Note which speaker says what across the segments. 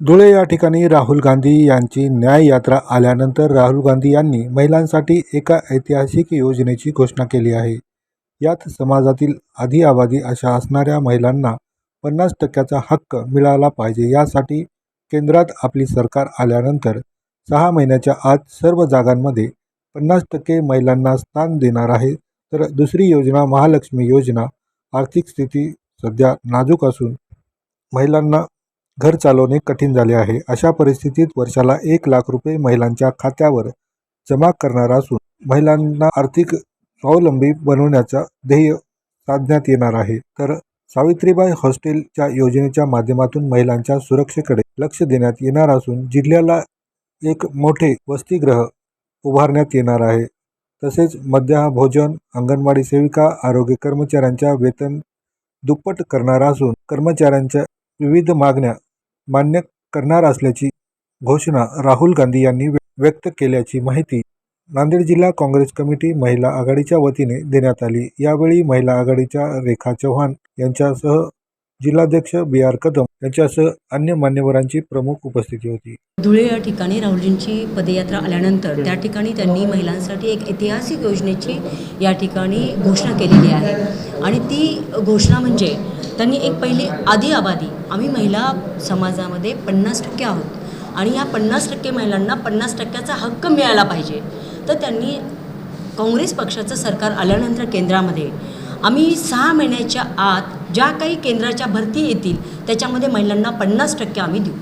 Speaker 1: धुळे या ठिकाणी राहुल गांधी यांची न्याय यात्रा आल्यानंतर राहुल गांधी यांनी महिलांसाठी एका ऐतिहासिक योजनेची घोषणा केली आहे. यात समाजातील आधी आबादी अशा असणाऱ्या महिलांना पन्नास टक्क्याचा हक्क मिळाला पाहिजे. यासाठी केंद्रात आपली सरकार आल्यानंतर सहा महिन्याच्या आत सर्व जागांमध्ये पन्नास टक्के महिलांना स्थान देणार आहे. तर दुसरी योजना महालक्ष्मी योजना आर्थिक स्थिती सध्या नाजूक असून महिलांना घर चालवणे कठीण झाले आहे. अशा परिस्थितीत वर्षाला एक लाख रुपये महिलांच्या खात्यावर जमा करणार असून महिलांना आर्थिक स्वावलंबी बनवण्याचा ध्येय साधण्यात येणार आहे. तर सावित्रीबाई हॉस्टेलच्या योजनेच्या माध्यमातून महिलांच्या सुरक्षेकडे लक्ष देण्यात येणार असून जिल्ह्याला एक मोठे वसतिगृह उभारण्यात येणार आहे. तसेच मध्यान्ह भोजन अंगणवाडी सेविका आरोग्य कर्मचाऱ्यांच्या वेतन दुप्पट करणार असून कर्मचाऱ्यांच्या विविध मागण्या मान्य करणार असल्याची घोषणा राहुल गांधी यांनी व्यक्त केल्याची माहिती नांदेड जिल्हा काँग्रेस कमिटी महिला आघाडीच्या वतीने देण्यात आली. यावेळी महिला आघाडीच्या रेखा चव्हाण यांच्यासह जिल्हाध्यक्ष बी आर कदम यांच्यासह अन्य मान्यवरांची प्रमुख उपस्थिती होती.
Speaker 2: धुळे या ठिकाणी राहुलजींची पदयात्रा आल्यानंतर त्या ठिकाणी त्यांनी महिलांसाठी एक ऐतिहासिक योजनेची या ठिकाणी घोषणा केलेली आहे. आणि ती घोषणा म्हणजे त्यांनी एक पहिली आधी आबादी आम्ही महिला समाजामध्ये पन्नास टक्के आहोत आणि या पन्नास टक्के महिलांना पन्नास टक्क्याचा हक्क मिळाला पाहिजे. तर त्यांनी काँग्रेस पक्षाचं सरकार आल्यानंतर केंद्रामध्ये आम्ही सहा महिन्याच्या आत ज्या काही केंद्राच्या भरती येतील त्याच्यामध्ये महिलांना पन्नास टक्के आम्ही देऊ.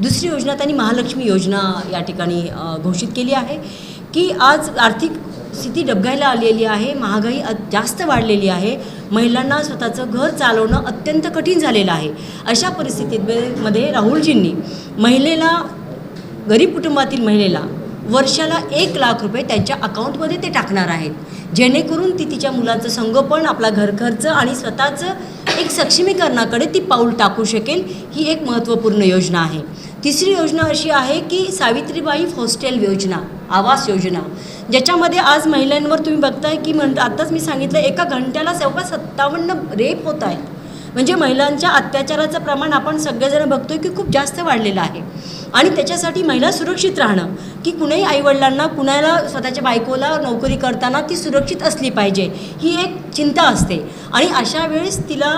Speaker 2: दुसरी योजना त्यांनी महालक्ष्मी योजना या ठिकाणी घोषित केली आहे की आज आर्थिक स्थिती डबघायला आलेली आहे महागाई जास्त वाढलेली आहे महिलांना स्वतःचं घर चालवणं अत्यंत कठीण झालेलं आहे. अशा परिस्थितीत मध्ये राहुलजींनी महिलेला गरीब कुटुंबातील महिलेला वर्षाला एक लाख रुपये त्यांच्या अकाउंटमध्ये ते टाकणार आहेत. जेणेकरून ती तिच्या मुलाचं संगोपन आपला घरखर्च आणि स्वतःचं एक सक्षमीकरणाकडे ती पाऊल टाकू शकेल ही एक महत्त्वपूर्ण योजना आहे. तिसरी योजना अशी आहे की सावित्रीबाई हॉस्टेल योजना आवास योजना ज्याच्यामध्ये आज महिलांवर तुम्ही बघताय की म्हण आत्ताच मी सांगितलं एका घंट्याला सव्वा सत्तावन्न रेप होत आहेत. म्हणजे महिलांच्या अत्याचाराचं प्रमाण आपण सगळेजण बघतोय की खूप जास्त वाढलेलं आहे. आणि त्याच्यासाठी महिला सुरक्षित राहणं की कुणाही आईवडिलांना कुणाला स्वतःच्या बायकोला नोकरी करताना ती सुरक्षित असली पाहिजे ही एक चिंता असते. आणि अशा वेळेस तिला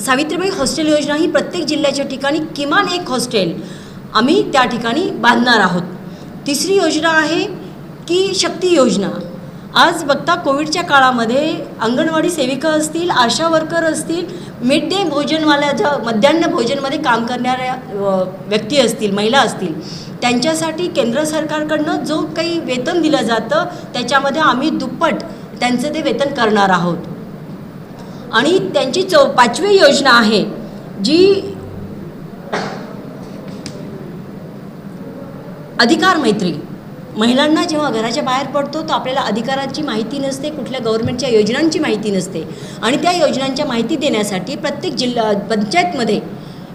Speaker 2: सावित्रीबाई हॉस्टेल योजना ही प्रत्येक जिल्ह्याच्या ठिकाणी किमान एक हॉस्टेल आम्ही त्या ठिकाणी बांधणार आहोत. तिसरी योजना आहे की शक्ती योजना. आज बघता कोविडच्या काळामध्ये अंगणवाडी सेविका असतील आशा वर्कर असतील मिड डे भोजनवाल्या ज्या मध्यान्ह भोजनमध्ये काम करणाऱ्या व्यक्ती असतील महिला असतील त्यांच्यासाठी केंद्र सरकारकडनं जो काही वेतन दिलं जातं त्याच्यामध्ये आम्ही दुप्पट त्यांचं ते वेतन करणार आहोत. आणि त्यांची चौ पाचवी योजना आहे जी अधिकार मैत्री. महिलांना जेव्हा घराच्या बाहेर पडतो तर आपल्याला अधिकाराची माहिती नसते कुठल्या गव्हर्नमेंटच्या योजनांची माहिती नसते. आणि त्या योजनांच्या माहिती देण्यासाठी प्रत्येक जिल्हा पंचायतमध्ये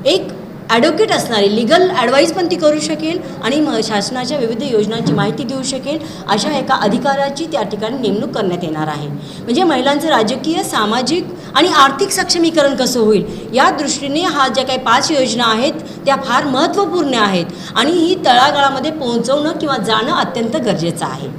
Speaker 2: एक ॲडव्होकेट असणारी लिगल ॲडवाईस पण ती करू शकेल आणि म शासनाच्या विविध योजनांची माहिती देऊ शकेल अशा एका अधिकाराची त्या ठिकाणी नेमणूक करण्यात येणार आहे. म्हणजे महिलांचं राजकीय सामाजिक आणि आर्थिक सक्षमीकरण कसं होईल? या दृष्टीने हा ज्या काही पाच योजना आहेत त्या फार महत्त्वपूर्ण आहेत आणि ही तळागाळामध्ये पोहोचवणं किंवा जाणं अत्यंत गरजेचं आहे.